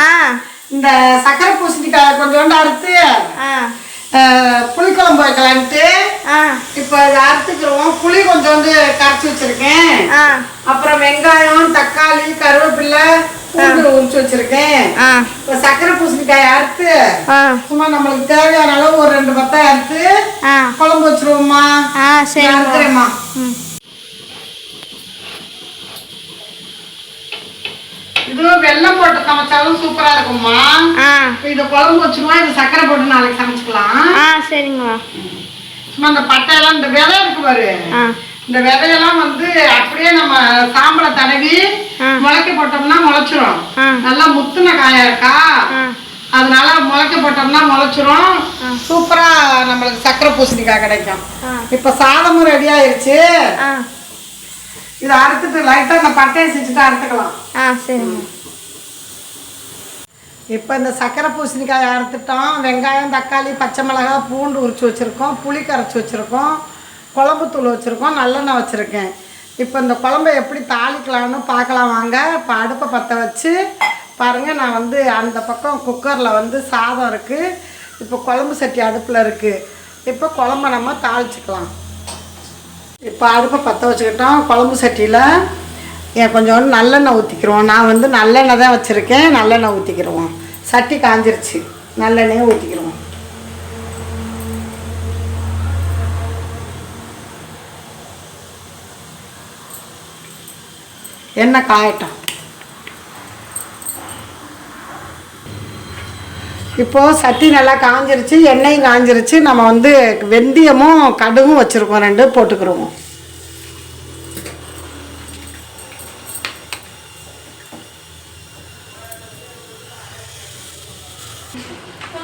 ஆ. இந்த சக்கரை பூசணிக்காய் கொஞ்சோண்டு அறுத்து புளிக்குழம்பு வைக்கலான்ட்டு. இப்போ இதை அறுத்துக்கிறோம். புளி கொஞ்சோண்டு கரைச்சி வச்சிருக்கேன். அப்புறம் வெங்காயம் தக்காளி கருவேப்பிலை பூண்டு உரிச்சு வச்சிருக்கேன். இப்போ சக்கரை பூசணிக்காய் அறுத்து சும்மா நம்மளுக்கு தேவையான அளவு ஒரு ரெண்டு பத்தாய் அறுத்து குழம்பு வச்சிருவோம்மா. ஆ சரி அறுக்கிறேம்மா. இதுவும் வெள்ளம் போட்டு சமைச்சாலும் சூப்பரா இருக்கும்மா. இதை குழம்பு வச்சிருவோம் இது சக்கரை போட்டு நாளைக்கு சமைச்சுக்கலாம். ஆ சரிங்கம்மா. சும்மா இந்த பட்டையெல்லாம் இந்த விதை இருக்கு பாரு. இந்த விதையெல்லாம் வந்து அப்படியே நம்ம சாம்பலை தடவி. முளைக்க போட்டோம்னா முளைச்சிரும். நல்லா முத்துன காயா இருக்கா? அதனால முளைக்க போட்டோம்னா முளைச்சிரும். சூப்பரா நம்மளுக்கு சக்கரை பூசணிக்காய் கிடைக்கும். இப்ப சாதமும் ரெடி ஆயிருச்சு. இதை அறுத்துட்டு லைட்டா இந்த பட்டையை செஞ்சுட்டு அறுத்துக்கலாம். ஆ சரிங்கம்மா இப்போ இந்த சக்கரை பூசணிக்காய் அறுத்துட்டோம். வெங்காயம் தக்காளி பச்சை மிளகாய் பூண்டு உரிச்சு வச்சுருக்கோம். புளி கரைச்சி வச்சுருக்கோம். குழம்புத்தூள் வச்சுருக்கோம். நல்லெண்ணெய் வச்சுருக்கேன். இப்போ இந்த குழம்பை எப்படி தாளிக்கலாம்னு பார்க்கலாம் வாங்க. இப்போ அடுப்பை பற்ற வச்சு பாருங்கள் நான் வந்து அந்த பக்கம் குக்கரில் வந்து சாதம் இருக்குது இப்போ குழம்பு சட்டி அடுப்பில் இருக்குது இப்போ குழம்ப நம்ம தாளிச்சுக்கலாம். இப்போ அடுப்பை பற்ற வச்சுக்கிட்டோம் குழம்பு சட்டியில் என் கொஞ்சோண்டு நல்லெண்ணெய் ஊற்றிக்கிறோம் நான் வந்து நல்லெண்ணெய் தான் வச்சுருக்கேன் நல்லெண்ணெய் ஊற்றிக்கிறோம் சட்டி காஞ்சிருச்சு நல்லெண்ணெயை ஊற்றிக்கிறோம் எண்ணெய் காயட்டும். இப்போது சட்டி நல்லா காஞ்சிருச்சு எண்ணெயும் காஞ்சிருச்சு. நம்ம வந்து வெந்தயமும் கடுகும் வச்சுருக்கோம் ரெண்டு போட்டுக்கிறோம்.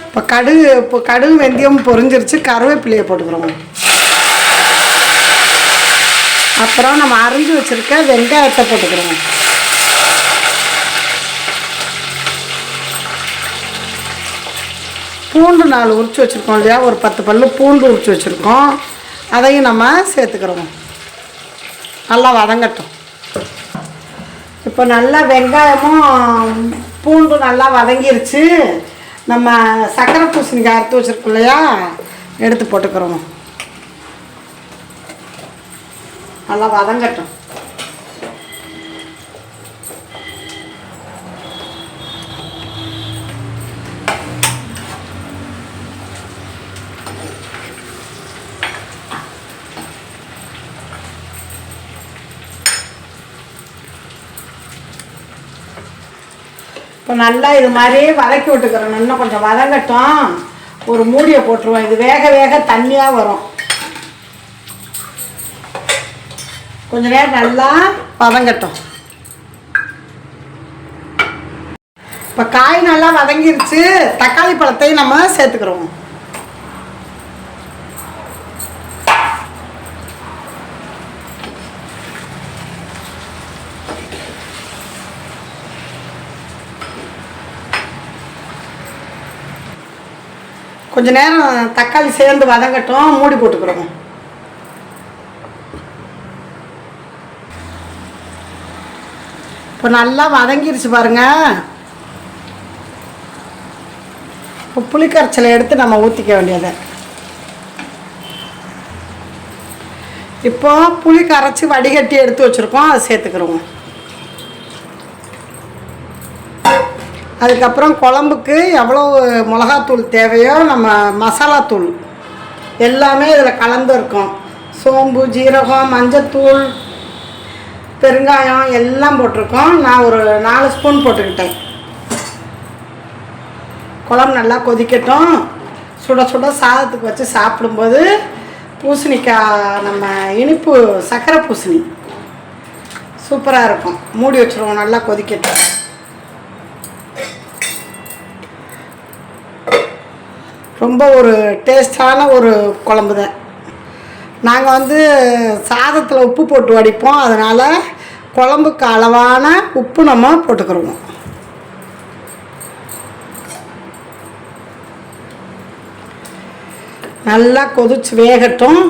இப்போ கடுகு இப்போ கடுகு வெந்தயம் பொறிஞ்சிருச்சு கருவேப்பிலையை போட்டுக்கிறோம். அப்புறம் நம்ம அரிஞ்சு வச்சுருக்க வெங்காயத்தை போட்டுக்கிறோம். பூண்டு நாலு உரித்து வச்சுருக்கோம் இல்லையா? ஒரு பத்து பல்லு பூண்டு உரித்து வச்சுருக்கோம். அதையும் நம்ம சேர்த்துக்கிறோம். நல்லா வதங்கட்டும். இப்போ நல்லா வெங்காயமும் பூண்டு நல்லா வதங்கிருச்சு. நம்ம சக்கரை பூசணிக்காய் அறுத்து வச்சுருக்கோம் இல்லையா? எடுத்து போட்டுக்கிறோம். நல்லா வதங்கட்டும். இப்போ நல்லா இது மாதிரி வதக்கி விட்டுக்கிறோம் இன்னும் கொஞ்சம் வதங்கட்டும். ஒரு மூடியை போட்டுருவோம். இது வேக வேக தண்ணியாக வரும். கொஞ்ச நேரம் நல்லா வதங்கட்டும். இப்போ காய் நல்லா வதங்கிருச்சு. தக்காளி பழத்தையும் நம்ம சேர்த்துக்கிறோம். கொஞ்ச நேரம் தக்காளி சேர்ந்து வதங்கட்டும் மூடி போட்டுக்கிறோம். இப்போ நல்லா வதங்கிருச்சு பாருங்க. இப்போ புளிக்கரைச்சலை எடுத்து நம்ம ஊற்றிக்க வேண்டியது. இப்போ புளி கரைச்சி வடிகட்டி எடுத்து வச்சுருக்கோம் அதை சேர்த்துக்கிறோம். அதுக்கப்புறம் குழம்புக்கு எவ்வளோ மிளகாத்தூள் தேவையோ நம்ம மசாலாத்தூள் எல்லாமே இதில் கலந்து இருக்கும். சோம்பு ஜீரகம் மஞ்சத்தூள் பெருங்காயம் எல்லாம் போட்டிருக்கோம். நான் ஒரு நாலு ஸ்பூன் போட்டுக்கிட்டேன். குழம்பு நல்லா கொதிக்கட்டும். சுட சுட சாதத்துக்கு வச்சு சாப்பிடும்போது பூசணிக்காய் நம்ம இனிப்பு சக்கரை பூசணி. சூப்பராக இருக்கும். மூடி வச்சுருவோம் நல்லா கொதிக்கட்டும். ரொம்ப ஒரு டேஸ்டான ஒரு குழம்பு தான். நாங்கள் வந்து சாதத்தில் உப்பு போட்டு வடிப்போம். அதனால் குழம்புக்கு அளவான உப்பு நம்ம போட்டுக்கிறோம் நல்லா கொதிச்சு வேகட்டும்.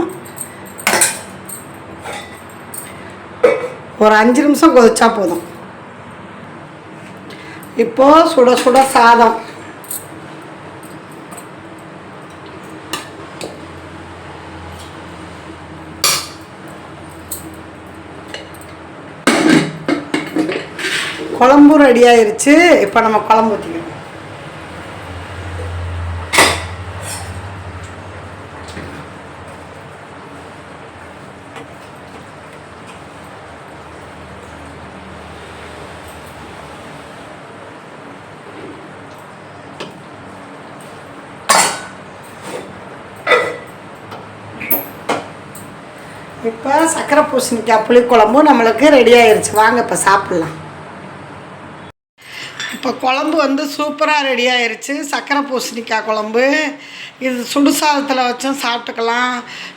ஒரு அஞ்சு நிமிஷம் கொதிச்சா போதும். இப்போது சுட சுட சாதம். குழம்பும் ரெடி ஆயிருச்சு. இப்போ நம்ம குழம்பு ஊற்றிக்கணும் இப்போ சக்கரை பூசணிக்காய் புளிக்குழம்பும் நம்மளுக்கு ரெடி ஆயிடுச்சு வாங்க இப்போ சாப்பிட்லாம். இப்போ குழம்பு வந்து சூப்பராக ரெடி ஆயிடுச்சு சக்கரை பூசணிக்காய் குழம்பு. இது சுடுசாதத்தில் வச்சும் சாப்பிட்டுக்கலாம்.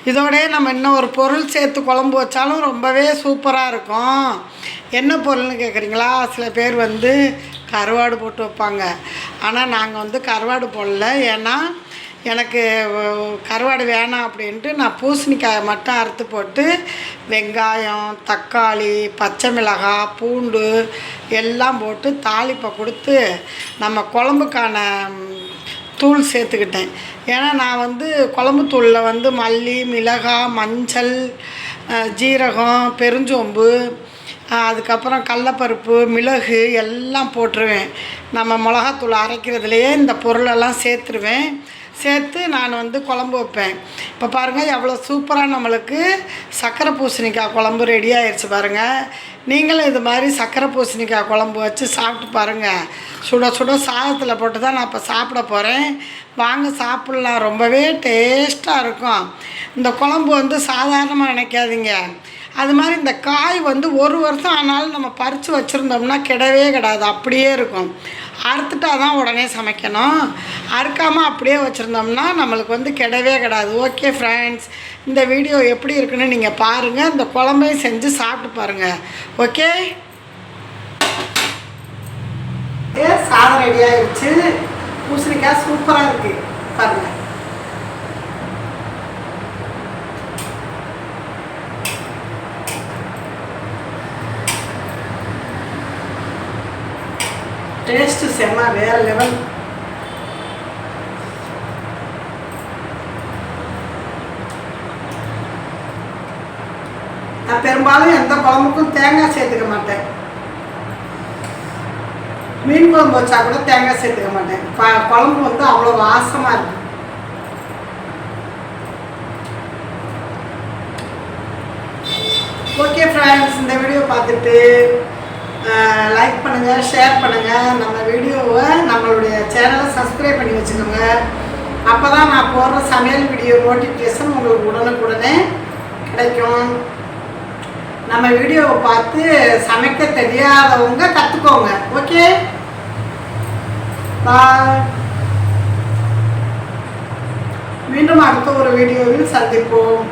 இதோடய நம்ம இன்னும் ஒரு பொருள் சேர்த்து குழம்பு வச்சாலும் ரொம்பவே சூப்பராக இருக்கும். என்ன பொருள்னு கேட்குறீங்களா சில பேர் வந்து கருவாடு போட்டு வைப்பாங்க. ஆனால் நாங்கள் வந்து கருவாடு போடல. ஏன்னா எனக்கு கருவாடு வேணாம் அப்படின்ட்டு நான் பூசணிக்காயை மட்டும் அறுத்து போட்டு வெங்காயம் தக்காளி பச்சை மிளகாய் பூண்டு எல்லாம் போட்டு தாளிப்பை கொடுத்து நம்ம குழம்புக்கான தூள் சேர்த்துக்கிட்டேன். ஏன்னா நான் வந்து குழம்பு தூளில் வந்து மல்லி மிளகாய் மஞ்சள் ஜீரகம் பெருஞ்சோம்பு அதுக்கப்புறம் கடலப்பருப்பு மிளகு எல்லாம் போட்டுருவேன். நம்ம மிளகாத்தூள் அரைக்கிறதுலையே இந்த பொருளெல்லாம் சேர்த்துருவேன். சேர்த்து நான் வந்து குழம்பு வைப்பேன். இப்போ பாருங்கள் எவ்வளோ சூப்பராக நம்மளுக்கு சக்கரை பூசணிக்காய் குழம்பு ரெடி ஆயிடுச்சு பாருங்கள் நீங்களும் இது மாதிரி சக்கரை பூசணிக்காய் குழம்பு வச்சு சாப்பிட்டு பாருங்கள் சுட சுட சாதத்தில் போட்டு தான் நான் இப்போ சாப்பிட போகிறேன் வாங்க சாப்பிட்லாம். ரொம்பவே டேஸ்ட்டாக இருக்கும். இந்த குழம்பு வந்து சாதாரணமாக நினைக்காதீங்க. அது மாதிரி இந்த காய் வந்து ஒரு வருஷம் ஆனாலும் நம்ம பறித்து வச்சுருந்தோம்னா கிடவே கிடாது அப்படியே இருக்கும். அறுத்துட்டா தான் உடனே சமைக்கணும். அறுக்காமல் அப்படியே வச்சுருந்தோம்னா நம்மளுக்கு வந்து கிடவே கிடாது. ஓகே ஃப்ரெண்ட்ஸ் இந்த வீடியோ எப்படி இருக்குன்னு நீங்கள் பாருங்கள் இந்த குழம்பையும் செஞ்சு சாப்பிட்டு பாருங்கள் ஓகே சாதம் ரெடி ஆயிடுச்சு. பூசணிக்காய் சூப்பராக இருக்குது பாருங்கள் டேஸ்ட்டு செம்ம வேறு லெவல் நான் பெரும்பாலும் எந்த குழம்புக்கும் தேங்காய் சேர்த்துக்க மாட்டேன் மீன் குழம்பு வச்சா கூட தேங்காய் சேர்த்துக்க மாட்டேன் ப- குழம்பு வந்து அவ்வளோ வாசமாக இருக்கு ஓகே ஃப்ரெண்ட்ஸ் இந்த வீடியோ பார்த்துட்டு லைக் பண்ணுங்கள் ஷேர் பண்ணுங்கள் நம்ம வீடியோவை நம்மளுடைய சேனலை சப்ஸ்கிரைப் பண்ணி வச்சுக்கோங்க. அப்போ தான் நான் போடுற சமையல் வீடியோ நோட்டிஃபிகேஷன் உங்களுக்கு உடனுக்குடனே கிடைக்கும். நம்ம வீடியோவை பார்த்து சமைக்க தெரியாதவங்க கற்றுக்கோங்க ஓகே பாய் மீண்டும் அடுத்த ஒரு வீடியோவில் சந்திப்போம்.